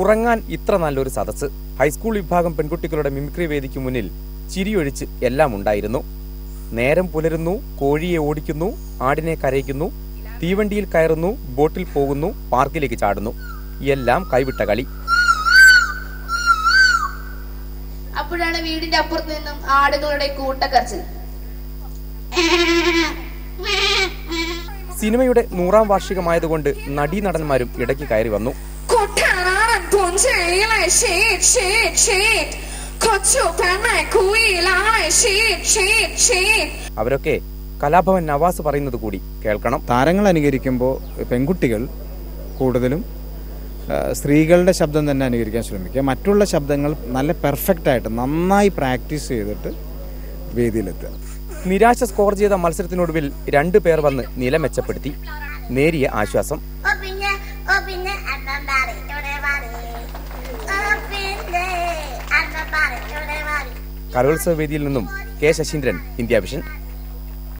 ഉറങ്ങാൻ ഇത്ര നല്ലൊരു സദസ്സ്. ഹൈസ്കൂൾ വിഭാഗം പെൺകുട്ടികളുടെ മിമിക്രി വേദിക്ക് മുന്നിൽ ചിരിയൊഴിച്ച് എല്ലാം ഉണ്ടായിരുന്നു. നേരം പുലരുന്നു കോഴിയെ ഓടിക്കുന്നു ആടിനെ കരയിക്കുന്നു തീവണ്ടിയിൽ കയറുന്നു ബോട്ടിൽ പോകുന്നു പാർക്കിലേക്ക് ചാടുന്നു. എല്ലാം കൈവിട്ട കളി. അപ്പോഴാണ് വീടിന്റെ അപ്പുറത്ത് നിന്നും ആടുകളുടെ കൂട്ടക്കരച്ചിൽ. സിനിമയുടെ നൂറാം വാർഷികമായതുകൊണ്ട് നടീനടന്മാരും ഇടയ്ക്ക് കയറി വന്നു. കൊട്ടാരം പുഞ്ചയിലെ ഷീറ്റ് ഷീറ്റ് ഷീറ്റ് കൊച്ചു പെണ്ണെ കുയിലാണ് ഷീറ്റ് ഷീറ്റ് ഷീറ്റ് അവരൊക്കെ കലാഭവൻ നവാസ് പറയുന്നത് കൂടി കേൾക്കണം. താരങ്ങൾ അനുകരിക്കുമ്പോൾ പെൺകുട്ടികൾ കൂടുതലും സ്ത്രീകളുടെ ശബ്ദം തന്നെ അനുകരിക്കാൻ ശ്രമിക്കുക. മറ്റുള്ള ശബ്ദങ്ങൾ നല്ല പെർഫെക്റ്റ് ആയിട്ട് നന്നായി പ്രാക്ടീസ് ചെയ്തിട്ട് വേദിയിലെത്തുക. നിരാശ സ്കോർ ചെയ്ത മത്സരത്തിനൊടുവിൽ രണ്ടു പേർ വന്ന് നില മെച്ചപ്പെടുത്തി. നേരിയ ആശ്വാസം. ഓ പിന്നെ ഓ പിന്നെ കലോത്സവ വേദിയിൽ നിന്നും കെ ശശീന്ദ്രൻ ഇന്ത്യ വിഷൻ.